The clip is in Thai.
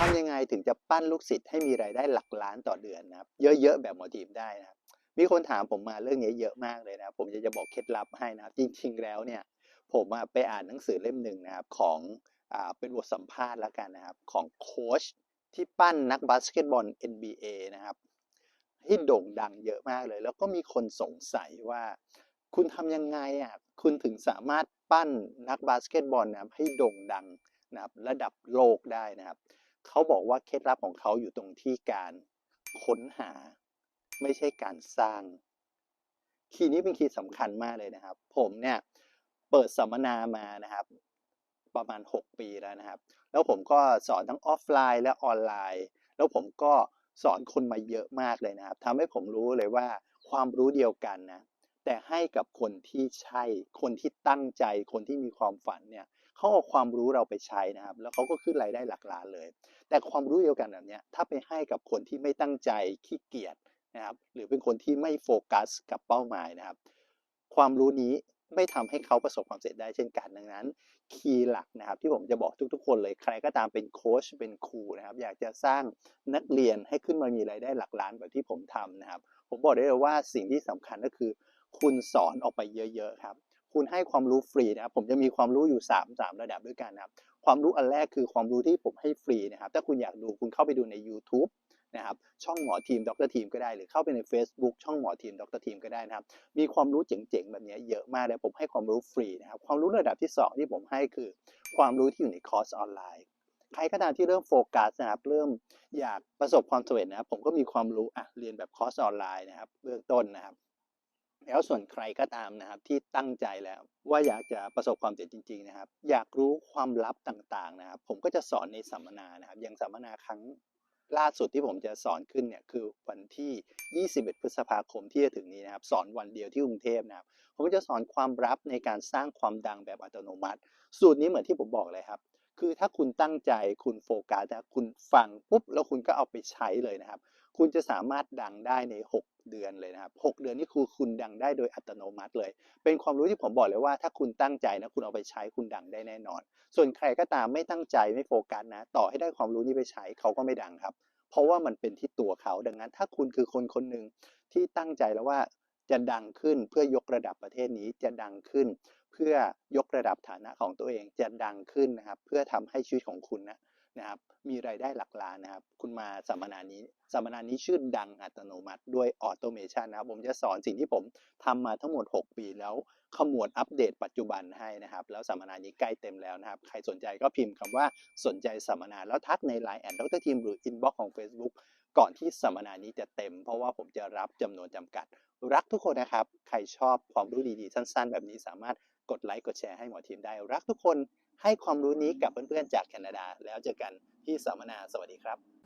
ทำยังไงถึงจะปั้นลูกศิษย์ให้มีรายได้หลักล้านต่อเดือนนะครับ เยอะๆแบบหมอทีมได้นะครับ มีคนถามผมมาเรื่องนี้เยอะมากเลยนะครับผมจะจะบอกเคล็ดลับให้นะครับ จริงๆแล้วเนี่ยผมไปอ่านหนังสือเล่มหนึ่งนะครับของอเป็นบทสัมภาษณ์แล้วกันนะครับ ของโค้ชที่ปั้นนักบาสเกตบอล NBA นะครับ ที่โด่งดังเยอะมากเลย แล้วก็มีคนสงสัยว่า คุณทำยังไงอะคุณถึงสามารถปั้นนักบาสเกตบอลนะครับให้โด่งดังนะครับระดับโลกได้นะครับ เขาบอกว่าเคล็ดลับของเขาอยู่ตรงที่การค้นหา ไม่ใช่การสร้าง คีย์นี้เป็นคีย์สำคัญมากเลยนะครับ ผมเนี่ยเปิดสัมมนามานะครับ ประมาณ 6 ปีแล้วนะครับ แล้วผมก็สอนทั้งออฟไลน์และออนไลน์ แล้วผมก็สอนคนมาเยอะมากเลยนะครับทำให้ผมรู้เลยว่าความรู้เดียวกันนะแต่ให้กับคนที่ใช่ คนที่ตั้งใจ คนที่มีความฝันเนี่ย เขาเอาความรู้เราไปใช้นะครับ แล้วเขาก็ขึ้นรายได้หลักล้านเลย แต่ความรู้เดียวกันแบบนี้ถ้าไปให้กับคนที่ไม่ตั้งใจขี้เกียจนะครับ หรือเป็นคนที่ไม่โฟกัสกับเป้าหมายนะครับ ความรู้นี้ไม่ทำให้เขาประสบความสำเร็จได้เช่นกันดังนั้น คีย์หลักนะครับ ที่ผมจะบอกทุกๆ คนเลยใครก็ตามเป็นโค้ชเป็นครูนะครับ อยากจะสร้างนักเรียนให้ขึ้นมามีรายได้หลักล้านแบบที่ผมทำนะครับ ผมบอกได้เลยว่าสิ่งที่สำคัญก็คือ คุณสอนออกไปเยอะ ๆ ครับ คุณให้ความรู้ฟรีนะครับ ผมจะมีความรู้อยู่ 3 3 ระดับด้วยกันนะครับ ความรู้อันแรกคือความรู้ที่ผมให้ฟรีนะครับ ถ้าคุณอยากดูคุณเข้าไปดูใน YouTube นะครับ ช่องหมอทีมดรทีมก็ได้ หรือเข้าไปใน Facebook ช่องหมอทีมดรทีมก็ได้นะครับ มีความรู้เจ๋งๆแบบนี้เยอะมากเลยผมให้ความรู้ฟรีนะครับ ความรู้ระดับที่ 2 ที่ผมให้คือ ความรู้ที่อยู่ในคอร์สออนไลน์ใครก็ตามที่เริ่มโฟกัสนะครับ เริ่มอยากประสบความสำเร็จนะครับ ผมก็มีความรู้อะเรียนแบบคอร์สออนไลน์นะครับ เบื้องต้นนะครับ แล้วส่วนใครก็ตามนะครับที่ตั้งใจแล้วว่าอยากจะประสบความสำเร็จจริง ๆนะครับ อยากรู้ความลับต่างๆนะครับ ผมก็จะสอนในสัมมนานะครับ อย่างสัมมนาครั้งล่าสุดที่ผมจะสอนขึ้นเนี่ยคือวันที่ 21 พฤษภาคมที่จะถึงนี้นะครับ สอนวันเดียวที่กรุงเทพนะครับ ผมก็จะสอนความลับในการสร้างความดังแบบอัตโนมัติ สูตรนี้เหมือนที่ผมบอกเลยครับ คือถ้าคุณตั้งใจคุณโฟกัสนะคุณฟังปุ๊บแล้วคุณก็เอาไปใช้เลยนะครับ คุณจะสามารถดังได้ใน 6 เดือนเลยนะครับ 6 เดือนนี่คือคุณดังได้โดยอัตโนมัติเลย เป็นความรู้ที่ผมบอกเลยว่าถ้าคุณตั้งใจนะคุณเอาไปใช้คุณดังได้แน่นอน ส่วนใครก็ตามไม่ตั้งใจไม่โฟกัสนะ ต่อให้ได้ความรู้นี้ไปใช้เขาก็ไม่ดังครับ เพราะว่ามันเป็นที่ตัวเขาดังนั้น ถ้าคุณคือคนคนหนึ่งที่ตั้งใจแล้วว่าจะดังขึ้นเพื่อยกระดับประเทศนี้จะดังขึ้น เพื่อยกระดับฐานะของตัวเองจะดังขึ้นนะครับ เพื่อทำให้ชีวิตของคุณนะ นะครับ มีรายได้หลักล้านนะครับ คุณมาสัมมนานี้สัมมนานี้ชื่อดังอัตโนมัติด้วยออโตเมชันนะครับ ผมจะสอนสิ่งที่ผมทำมาทั้งหมด 6 ปีแล้วขมวดอัปเดตปัจจุบันให้นะครับ แล้วสัมมนานี้ใกล้เต็มแล้วนะครับ ใครสนใจก็พิมพ์คำว่าสนใจสัมมนาแล้วทักใน Line แอดดรทีมหรือ inbox ของ Facebook ก่อนที่สัมมนานี้จะเต็ม เพราะว่าผมจะรับจำนวนจำกัด รักทุกคนนะครับ ใครชอบความรู้ดีๆ สั้น ๆ แบบนี้สามารถกดไลค์กดแชร์ให้หมอทีมได้รักทุกคน ให้ความรู้นี้กับเพื่อนๆจากแคนาดา แล้วเจอกันที่สัมมนาสวัสดีครับ